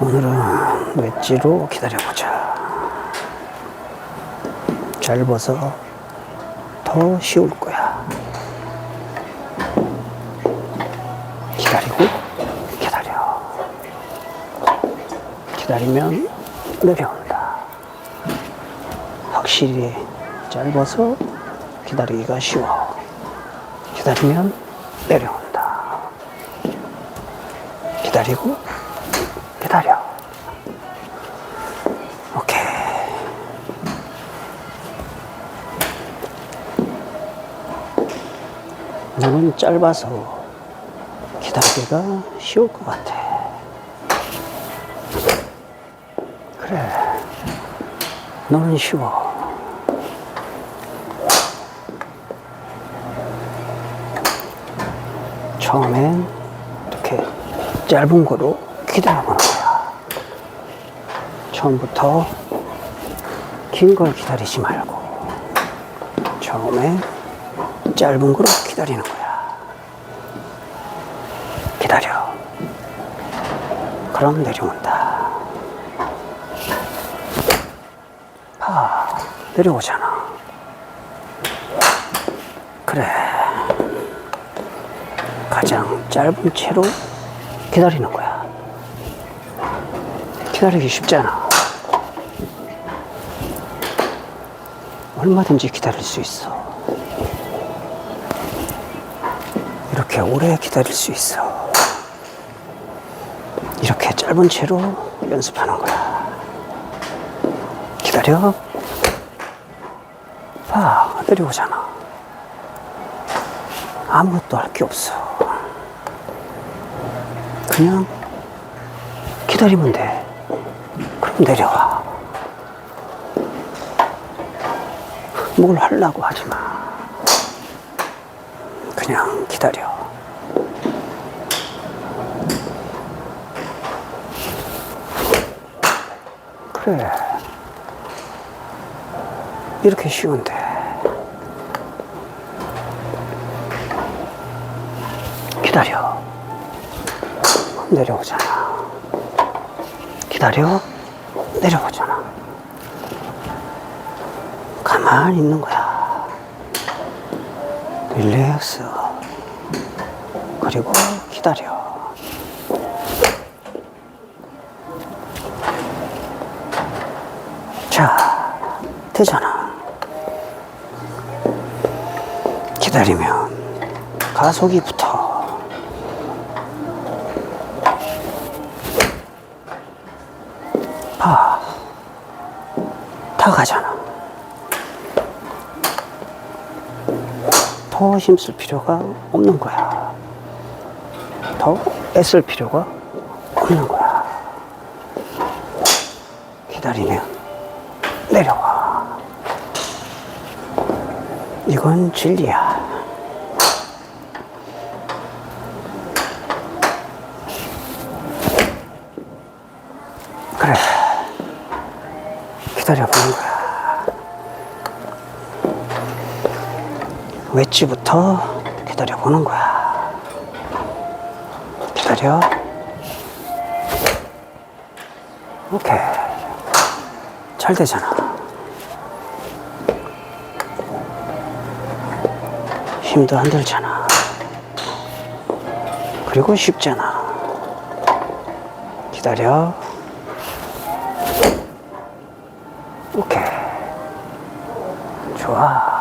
오늘은 웨지로 기다려보자. 짧아서 더 쉬울 거야. 기다리고 기다려. 기다리면 내려온다. 확실히 짧아서 기다리기가 쉬워. 기다리면 내려온다. 기다리고 기다려. 오케이. 너는 짧아서 기다리기가 쉬울 것 같아. 그래. 너는 쉬워. 처음엔 이렇게 짧은 거로 기다려보는. 처음부터 긴 걸 기다리지 말고 처음에 짧은 거로 기다리는 거야. 기다려. 그럼 내려온다. 봐, 내려오잖아. 그래. 가장 짧은 채로 기다리는 거야. 기다리기 쉽잖아. 얼마든지 기다릴 수 있어. 이렇게 오래 기다릴 수 있어. 이렇게 짧은 채로 연습하는 거야. 기다려. 봐, 내려오잖아. 아무것도 할 게 없어. 그냥 기다리면 돼. 그럼 내려와. 뭘 하려고 하지 마. 그냥 기다려. 그래. 이렇게 쉬운데. 기다려. 내려오잖아. 기다려. 내려오잖아. 가만히 있는 거야. 릴렉스. 그리고 기다려. 자, 되잖아. 기다리면 가속이 붙어. 봐. 다 가잖아. 더 힘쓸 필요가 없는 거야. 더 애쓸 필요가 없는 거야. 기다리면 내려와. 이건 진리야. 그래. 기다려보는 거야. 웨지부터 기다려보는 거야. 기다려. 오케이. 잘 되잖아. 힘도 안 들잖아. 그리고 쉽잖아. 기다려. 오케이. 좋아.